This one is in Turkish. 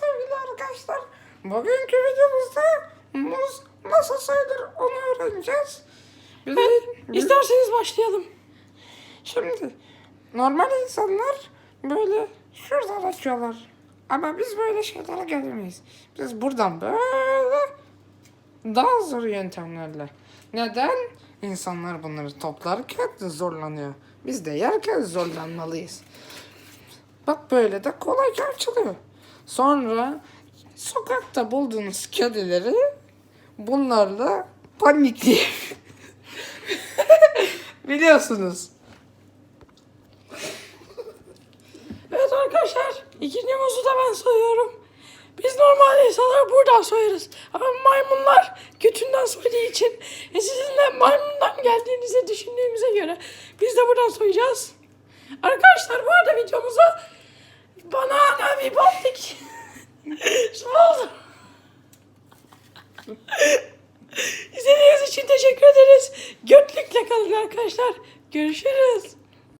sevgili arkadaşlar. Bugünkü videomuzda muz nasıl sayılır onu öğreneceğiz. Biz, biz- İsterseniz başlayalım. Şimdi normal insanlar böyle şuradan açıyorlar. Ama biz böyle şeylere gelemeyiz. Biz buradan böyle daha zor yöntemlerle. Neden? İnsanlar bunları toplarken zorlanıyor. Biz de yerken zorlanmalıyız. Bak böyle de kolayca açılıyor. Sonra sokakta bulduğunuz kedileri bunlarla panikleyip biliyorsunuz. Evet arkadaşlar ikinci muzu da ben soyuyorum. Biz normal insanlar buradan soyarız. Ama maymunlar götünden soyduğu için e sizin de maymundan geldiğinizi düşündüğümüze göre biz de buradan soyacağız. Arkadaşlar bu arada videomuza oldu. İzlediğiniz için teşekkür ederiz. Götlükle kalın arkadaşlar. Görüşürüz.